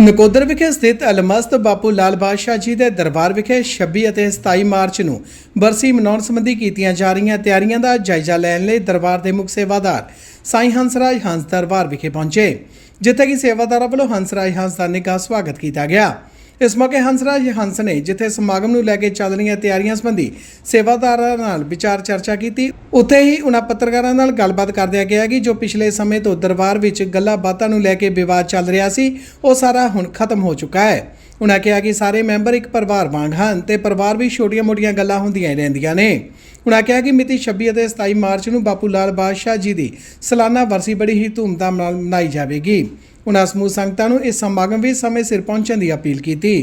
ਨਕੋਦਰ ਵਿਖੇ ਸਥਿਤ ਅਲਮਸਤ ਬਾਪੂ ਲਾਲ ਬਾਦਸ਼ਾਹ ਜੀ ਦੇ ਦਰਬਾਰ ਵਿਖੇ 26 ਅਤੇ 27 ਮਾਰਚ ਨੂੰ ਬਰਸੀ ਮਨਾਉਣ ਸੰਬੰਧੀ ਕੀਤੀਆਂ ਜਾ ਰਹੀਆਂ ਤਿਆਰੀਆਂ ਦਾ ਜਾਇਜ਼ਾ ਲੈਣ ਲਈ ਦਰਬਾਰ ਦੇ ਮੁੱਖ ਸੇਵਾਦਾਰ ਸਾਈਂ ਹੰਸਰਾਜ ਹੰਸ ਦਰਬਾਰ ਵਿਖੇ ਪਹੁੰਚੇ, ਜਿੱਥੇ ਕਿ ਸੇਵਾਦਾਰਾਂ ਵੱਲੋਂ ਹੰਸਰਾਜ ਹੰਸ ਦਾ ਨਿੱਘਾ ਸਵਾਗਤ ਕੀਤਾ ਗਿਆ। ਇਸ ਮੌਕੇ ਹੰਸਰਾਜ ਹੰਸ ਨੇ ਜਿੱਥੇ ਸਮਾਗਮ ਨੂੰ ਲੈ ਕੇ ਚੱਲ ਰਹੀਆਂ ਤਿਆਰੀਆਂ ਸੰਬੰਧੀ ਸੇਵਾਦਾਰਾਂ ਨਾਲ ਵਿਚਾਰ ਚਰਚਾ ਕੀਤੀ। ਉੱਥੇ ਹੀ ਉਹਨਾਂ ਪੱਤਰਕਾਰਾਂ ਨਾਲ ਗੱਲਬਾਤ ਕਰਦਿਆਂ ਕਿਹਾ ਕਿ ਜੋ ਪਿਛਲੇ ਸਮੇਂ ਤੋਂ ਦਰਬਾਰ ਵਿੱਚ ਗੱਲਾਂ ਬਾਤਾਂ ਨੂੰ ਲੈ ਕੇ ਵਿਵਾਦ ਚੱਲ ਰਿਹਾ ਸੀ, ਉਹ ਸਾਰਾ ਹੁਣ ਖਤਮ ਹੋ ਚੁੱਕਾ ਹੈ। ਉਹਨਾਂ ਕਿਹਾ ਕਿ ਸਾਰੇ ਮੈਂਬਰ ਇੱਕ ਪਰਿਵਾਰ ਵਾਂਗ ਹਨ ਤੇ ਪਰਿਵਾਰ ਵੀ ਛੋਟੀਆਂ-ਮੋਟੀਆਂ ਗੱਲਾਂ ਹੁੰਦੀਆਂ ਹੀ ਰਹਿੰਦੀਆਂ ਨੇ। ਉਹਨਾਂ ਕਿਹਾ ਕਿ ਮਿਤੀ 26 ਅਤੇ 27 ਮਾਰਚ ਨੂੰ ਬਾਪੂ ਲਾਲ ਬਾਦਸ਼ਾਹ ਜੀ ਦੀ ਸਾਲਾਨਾ ਵਰਸੀ ਬੜੀ ਹੀ ਧੂਮਧਾਮ ਨਾਲ ਮਨਾਈ ਜਾਵੇਗੀ। ਉਹਨਾਂ ਸਮੂਹ ਸੰਗਤਾਂ ਨੂੰ ਇਸ ਸਮਾਗਮ ਵਿੱਚ ਸਮੇਂ ਸਿਰ ਪਹੁੰਚਣ ਦੀ ਅਪੀਲ ਕੀਤੀ।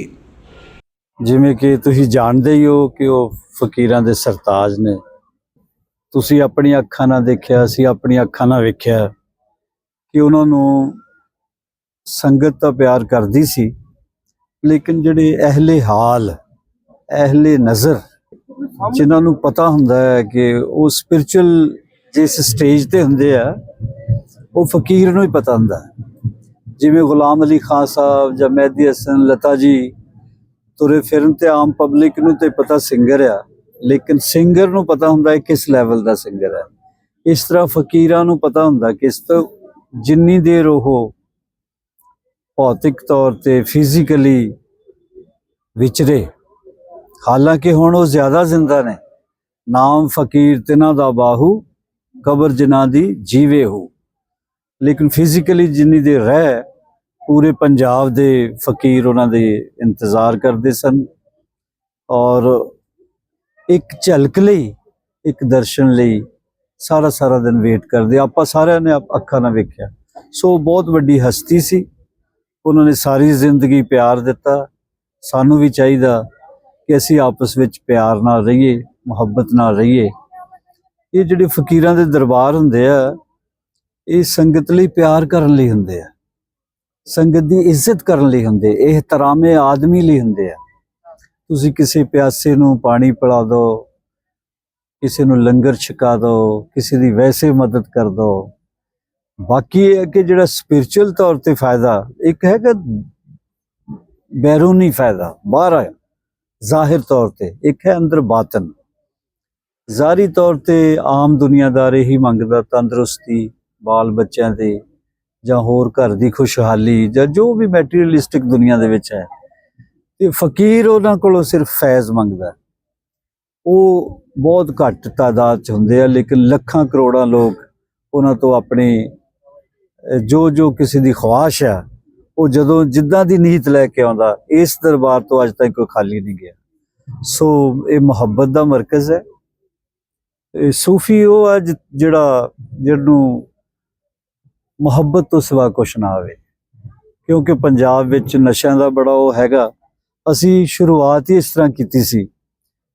ਜਿਵੇਂ ਕਿ ਤੁਸੀਂ ਜਾਣਦੇ ਹੀ ਹੋ ਕਿ ਉਹ ਫਕੀਰਾਂ ਦੇ ਸਰਤਾਜ ਨੇ। ਤੁਸੀਂ ਆਪਣੀਆਂ ਅੱਖਾਂ ਨਾਲ ਦੇਖਿਆ ਸੀ ਆਪਣੀਆਂ ਅੱਖਾਂ ਨਾਲ ਵੇਖਿਆ ਕਿ ਉਹਨਾਂ ਨੂੰ ਸੰਗਤ ਤਾਂ ਪਿਆਰ ਕਰਦੀ ਸੀ ਲੇਕਿਨ ਜਿਹੜੇ ਅਹਲੇ ਹਾਲ, ਅਹਲੇ ਨਜ਼ਰ, ਜਿਨ੍ਹਾਂ ਨੂੰ ਪਤਾ ਹੁੰਦਾ ਹੈ ਕਿ ਉਹ ਸਪਿਰਚੁਅਲ ਜਿਸ ਸਟੇਜ ਤੇ ਹੁੰਦੇ ਆ, ਉਹ ਫਕੀਰ ਨੂੰ ਹੀ ਪਤਾ ਹੁੰਦਾ ਜਿਵੇਂ ਗੁਲਾਮ ਅਲੀ ਖਾਨ ਸਾਹਿਬ ਜਾਂ ਮਹਿਦੀ ਹਸਨ ਲਤਾ ਜੀ ਤੁਰੇ ਫਿਰਨ ਤੇ ਆਮ ਪਬਲਿਕ ਨੂੰ ਤੇ ਪਤਾ ਸਿੰਗਰ ਆ, ਲੇਕਿਨ ਸਿੰਗਰ ਨੂੰ ਪਤਾ ਹੁੰਦਾ ਹੈ ਕਿਸ ਲੈਵਲ ਦਾ ਸਿੰਗਰ ਹੈ ਇਸ ਤਰ੍ਹਾਂ ਫਕੀਰਾਂ ਨੂੰ ਪਤਾ ਹੁੰਦਾ ਕਿ ਇਸ ਤੋਂ ਜਿੰਨੀ ਦੇਰ ਉਹ ਭੌਤਿਕ ਤੌਰ ਤੇ ਫਿਜ਼ੀਕਲੀ ਵਿਚਰੇ ਹਾਲਾਂਕਿ ਹੁਣ ਉਹ ਜ਼ਿਆਦਾ ਜ਼ਿੰਦਾ ਨੇ। ਨਾਮ ਫਕੀਰ ਤਿਨਾਂ ਦਾ ਬਾਹੂ, ਕਬਰ ਜਿਨ੍ਹਾਂ ਦੀ ਜੀਵੇ ਹੋ। ਲੇਕਿਨ ਫਿਜ਼ੀਕਲੀ ਜਿੰਨੀ ਦੇਰ ਰਹਿ, ਪੂਰੇ ਪੰਜਾਬ ਦੇ ਫਕੀਰ ਉਹਨਾਂ ਦੇ ਇੰਤਜ਼ਾਰ ਕਰਦੇ ਸਨ। ਔਰ ਇੱਕ ਝਲਕ ਲਈ, ਇੱਕ ਦਰਸ਼ਨ ਲਈ ਸਾਰਾ ਸਾਰਾ ਦਿਨ ਵੇਟ ਕਰਦੇ। ਆਪਾਂ ਸਾਰਿਆਂ ਨੇ ਅੱਖਾਂ ਨਾਲ ਵੇਖਿਆ। ਸੋ ਬਹੁਤ ਵੱਡੀ ਹਸਤੀ ਸੀ। ਉਹਨਾਂ ਨੇ ਸਾਰੀ ਜ਼ਿੰਦਗੀ ਪਿਆਰ ਦਿੱਤਾ। ਸਾਨੂੰ ਵੀ ਚਾਹੀਦਾ ਕਿ ਅਸੀਂ ਆਪਸ ਵਿੱਚ ਪਿਆਰ ਨਾਲ ਰਹੀਏ, ਮੁਹੱਬਤ ਨਾਲ ਰਹੀਏ। ਇਹ ਜਿਹੜੇ ਫਕੀਰਾਂ ਦੇ ਦਰਬਾਰ ਹੁੰਦੇ ਆ, ਇਹ ਸੰਗਤ ਲਈ ਪਿਆਰ ਕਰਨ ਲਈ ਹੁੰਦੇ ਆ। ਸੰਗਤ ਦੀ ਇੱਜ਼ਤ ਕਰਨ ਲਈ ਹੁੰਦੇ, ਇਹ ਤਰਾਮੇ ਆਦਮੀ ਲਈ ਹੁੰਦੇ ਆ। ਤੁਸੀਂ ਕਿਸੇ ਪਿਆਸੇ ਨੂੰ ਪਾਣੀ ਪਿਲਾ ਦਿਓ ਕਿਸੇ ਨੂੰ ਲੰਗਰ ਛਕਾ ਦਿਓ ਕਿਸੇ ਦੀ ਵੈਸੇ ਮਦਦ ਕਰ ਦਿਓ ਬਾਕੀ ਇਹ ਹੈ ਕਿ ਜਿਹੜਾ ਸਪਿਰਚੁਅਲ ਤੌਰ ਤੇ ਫਾਇਦਾ ਇੱਕ ਹੈ ਕਿ ਬੈਰੂਨੀ ਫਾਇਦਾ, ਬਾਹਰ ਆਇਆ, ਜ਼ਾਹਿਰ ਤੌਰ ਤੇ, ਇੱਕ ਹੈ ਅੰਦਰ ਬਾਤਨ। ਜ਼ਾਹਰੀ ਤੌਰ ਤੇ ਆਮ ਦੁਨੀਆਦਾਰ ਇਹੀ ਮੰਗਦਾ ਤੰਦਰੁਸਤੀ, ਬਾਲ ਬੱਚਿਆਂ ਦੇ ਜਾਂ ਹੋਰ ਘਰ ਦੀ ਖੁਸ਼ਹਾਲੀ ਜਾਂ ਜੋ ਵੀ ਮੈਟੀਰੀਅਲਿਸਟਿਕ ਦੁਨੀਆ ਦੇ ਵਿੱਚ ਹੈ। ਤੇ ਫਕੀਰ ਉਹਨਾਂ ਕੋਲੋਂ ਸਿਰਫ ਫੈਜ਼ ਮੰਗਦਾ। ਉਹ ਬਹੁਤ ਘੱਟ ਤਾਦਾਦ ਚ ਹੁੰਦੇ ਆ, ਲੇਕਿਨ ਲੱਖਾਂ ਕਰੋੜਾਂ ਲੋਕ ਉਹਨਾਂ ਤੋਂ ਆਪਣੇ ਜੋ ਜੋ ਕਿਸੇ ਦੀ ਖਵਾਸ਼ ਆ ਉਹ ਜਦੋਂ ਜਿੱਦਾਂ ਦੀ ਨੀਤ ਲੈ ਕੇ ਆਉਂਦਾ, ਇਸ ਦਰਬਾਰ ਤੋਂ ਅੱਜ ਤੱਕ ਕੋਈ ਖਾਲੀ ਨਹੀਂ ਗਿਆ। ਸੋ ਇਹ ਮੁਹੱਬਤ ਦਾ ਮਰਕਜ਼ ਹੈ। ਇਹ ਸੂਫੀ ਉਹ ਆ ਜਿ- ਜਿਹੜਾ, ਜਿਹਨੂੰ ਮੁਹੱਬਤ ਤੋਂ ਸਿਵਾ ਕੁਛ ਨਾ ਆਵੇ। ਕਿਉਂਕਿ ਪੰਜਾਬ ਵਿੱਚ ਨਸ਼ਿਆਂ ਦਾ ਬੜਾ ਉਹ ਹੈਗਾ। ਅਸੀਂ ਸ਼ੁਰੂਆਤ ਹੀ ਇਸ ਤਰ੍ਹਾਂ ਕੀਤੀ ਸੀ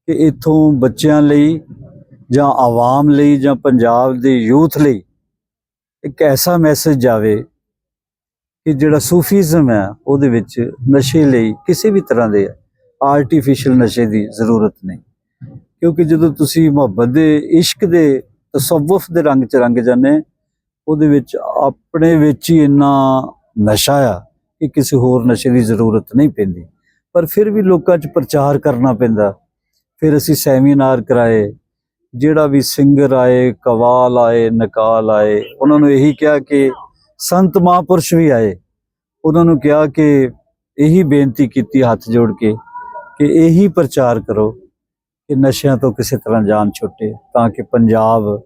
ਕਿ ਇਥੋਂ ਬੱਚਿਆਂ ਲਈ ਜਾਂ ਆਵਾਮ ਲਈ ਜਾਂ ਪੰਜਾਬ ਦੇ ਯੂਥ ਲਈ ਇੱਕ ਐਸਾ ਮੈਸੇਜ ਜਾਵੇ ਕਿ ਜਿਹੜਾ ਸੂਫੀਜ਼ਮ ਹੈ, ਉਹਦੇ ਵਿੱਚ ਨਸ਼ੇ ਲਈ ਕਿਸੇ ਵੀ ਤਰ੍ਹਾਂ ਦੇ ਆਰਟੀਫੀਸ਼ੀਅਲ ਨਸ਼ੇ ਦੀ ਜ਼ਰੂਰਤ ਨਹੀਂ। ਕਿਉਂਕਿ ਜਦੋਂ ਤੁਸੀਂ ਮੁਹੱਬਤ ਦੇ, ਇਸ਼ਕ ਦੇ, ਤਸਵੁਫ ਦੇ ਰੰਗ ਚ ਰੰਗ ਜਾਂਦੇ, ਉਹਦੇ ਵਿੱਚ ਆਪਣੇ ਵਿੱਚ ਹੀ ਇੰਨਾ ਨਸ਼ਾ ਆ ਕਿ ਕਿਸੇ ਹੋਰ ਨਸ਼ੇ ਦੀ ਜ਼ਰੂਰਤ ਨਹੀਂ ਪੈਂਦੀ। ਪਰ ਫਿਰ ਵੀ ਲੋਕਾਂ 'ਚ ਪ੍ਰਚਾਰ ਕਰਨਾ ਪੈਂਦਾ। ਫਿਰ ਅਸੀਂ ਸੈਮੀਨਾਰ ਕਰਾਏ ਜਿਹੜਾ ਵੀ ਸਿੰਗਰ ਆਏ, ਕਵਾਲ ਆਏ, ਨਕਾਲ ਆਏ, ਉਹਨਾਂ ਨੂੰ ਇਹੀ ਕਿਹਾ ਕਿ ਸੰਤ ਮਹਾਂਪੁਰਸ਼ ਵੀ ਆਏ। ਉਹਨਾਂ ਨੂੰ ਕਿਹਾ ਕਿ ਇਹੀ ਬੇਨਤੀ ਕੀਤੀ ਹੱਥ ਜੋੜ ਕੇ ਕਿ ਇਹੀ ਪ੍ਰਚਾਰ ਕਰੋ ਕਿ ਨਸ਼ਿਆਂ ਤੋਂ ਕਿਸੇ ਤਰ੍ਹਾਂ ਜਾਨ ਛੁੱਟੇ, ਤਾਂ ਕਿ ਪੰਜਾਬ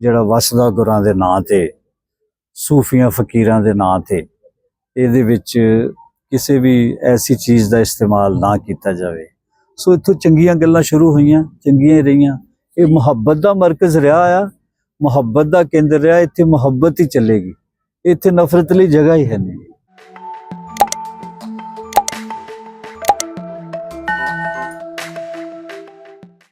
ਜਿਹੜਾ ਵਸਦਾ ਗੁਰਾਂ ਦੇ ਨਾਂ ਤੇ, ਸੂਫੀਆਂ ਫਕੀਰਾਂ ਦੇ ਨਾਂ ਤੇ, ਇਹਦੇ ਵਿੱਚ ਕਿਸੇ ਵੀ ਐਸੀ ਚੀਜ਼ ਦਾ ਇਸਤੇਮਾਲ ਨਾ ਕੀਤਾ ਜਾਵੇ। ਸੋ ਇੱਥੋਂ ਚੰਗੀਆਂ ਗੱਲਾਂ ਸ਼ੁਰੂ ਹੋਈਆਂ, ਚੰਗੀਆਂ ਹੀ ਰਹੀਆਂ। ਇਹ ਮੁਹੱਬਤ ਦਾ ਮਰਕਜ਼ ਰਿਹਾ ਆ, ਮੁਹੱਬਤ ਦਾ ਕੇਂਦਰ ਰਿਹਾ, ਇੱਥੇ ਮੁਹੱਬਤ ਹੀ ਚੱਲੇਗੀ। ਇੱਥੇ ਨਫ਼ਰਤ ਲਈ ਜਗ੍ਹਾ ਹੀ ਹੈ ਨਹੀਂ।